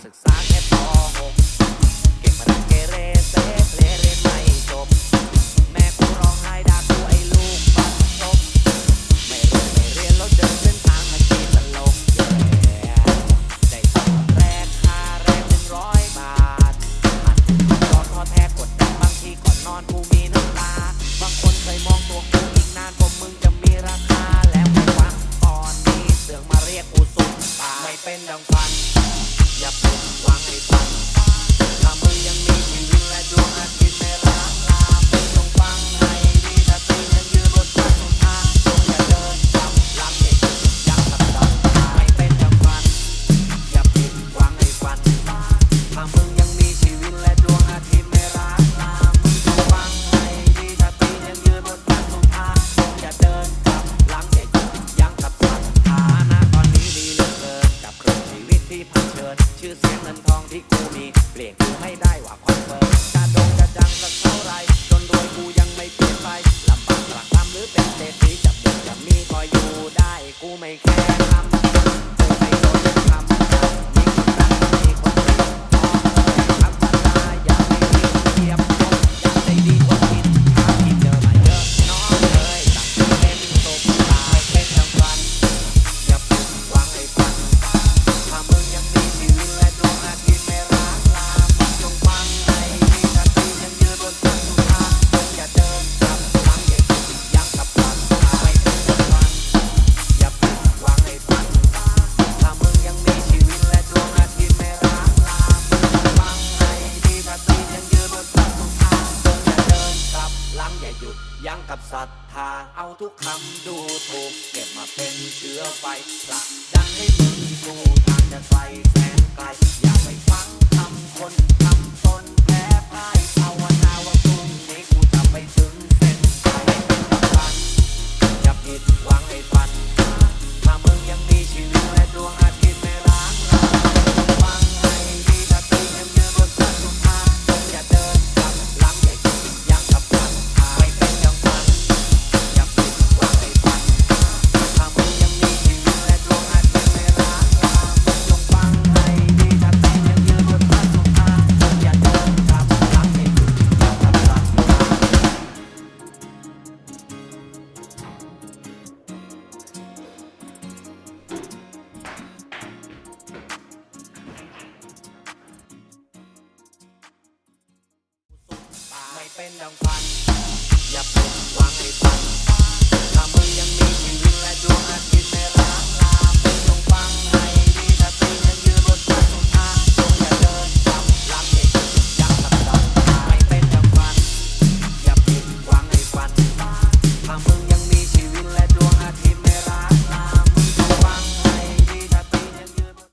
success. school makes รัทธาเอาทุกคำดูถูกเก็บมาเป็นเชื้อไฟผลักดังให้มึงสู่ทางจะไกลแสนไกลอย่าไเป็นดังฟัน อย่าปวดหวัง